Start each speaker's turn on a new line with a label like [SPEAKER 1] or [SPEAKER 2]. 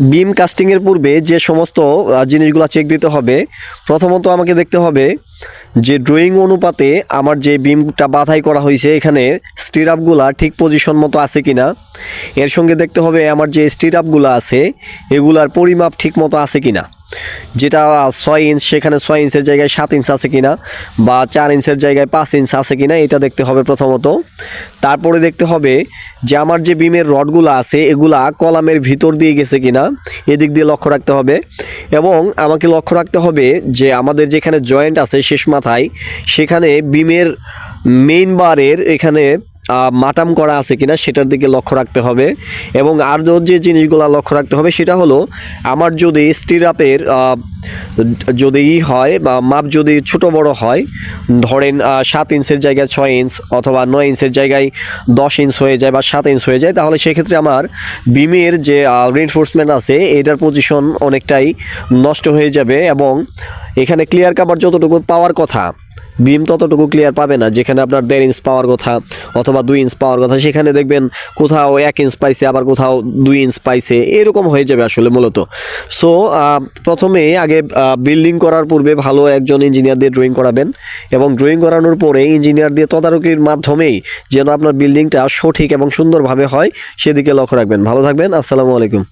[SPEAKER 1] বিম কাস্টিংয়ের পূর্বে যে সমস্ত জিনিসগুলো চেক দিতে হবে, প্রথমত আমাকে দেখতে হবে যে ড্রয়িং অনুপাতে আমার যে বিমটা বাধাই করা হয়েছে, এখানে স্টিরাপগুলা ঠিক পজিশন মতো আছে কি না এর সঙ্গে দেখতে হবে আমার যে স্টিরাপগুলো আছে, এগুলার পরিমাপ ঠিক মতো আছে কিনা। যেটা ছয় ইঞ্চ সেখানে ছয় ইঞ্চের জায়গায় সাত ইঞ্চ আছে কিনা বা চার ইঞ্চের জায়গায় পাঁচ ইঞ্চ আছে কিনা, এটা দেখতে হবে প্রথমত। তারপরে দেখতে হবে যে আমার যে বিমের রডগুলো আছে, এগুলা কলামের ভিতর দিয়ে গেছে কিনা, এদিক দিয়ে লক্ষ্য রাখতে হবে। এবং আমাকে লক্ষ্য রাখতে হবে যে আমাদের যেখানে জয়েন্ট আছে শেষ মাথায়, সেখানে বিমের মেইন বারের এখানে মাটাম করা আছে কিনা সেটার দিকে লক্ষ্য রাখতে হবে। এবং আর যে জিনিসগুলো লক্ষ্য রাখতে হবে সেটা হলো, আমার যদি স্টিরাপের যদি ই হয় বা মাপ যদি ছোট বড় হয়, ধরেন সাত ইঞ্চের জায়গায় ছয় ইঞ্চ অথবা নয় ইঞ্চের জায়গায় দশ ইঞ্চ হয়ে যায় বা সাত ইঞ্চ হয়ে যায়, তাহলে সেক্ষেত্রে আমার বিমের যে রিনফোর্সমেন্ট আছে, এটার পজিশন অনেকটাই নষ্ট হয়ে যাবে এবং এখানে ক্লিয়ার কাভার যতটুকু পাওয়ার কথা বিম ততটুকু ক্লিয়ার পাবে না, যেখানে আপনার দেড় ইঞ্চ পাওয়ার কথা অথবা দুই ইঞ্চ পাওয়ার কথা, সেখানে দেখবেন কোথাও এক ইঞ্চ পাইছে, আবার কোথাও দুই ইঞ্চ পাইছে, এরকম হয়ে যাবে আসলে মূলত। সো প্রথমে আগে বিল্ডিং করার পূর্বে ভালো একজন ইঞ্জিনিয়ার দিয়ে ড্রয়িং করাবেন এবং ড্রয়িং করানোর পরে ইঞ্জিনিয়ার দিয়ে তদারকির মাধ্যমেই যেন আপনার বিল্ডিংটা সঠিক এবং সুন্দরভাবে হয়, সেদিকে লক্ষ্য রাখবেন। ভালো থাকবেন, আসসালামু আলাইকুম।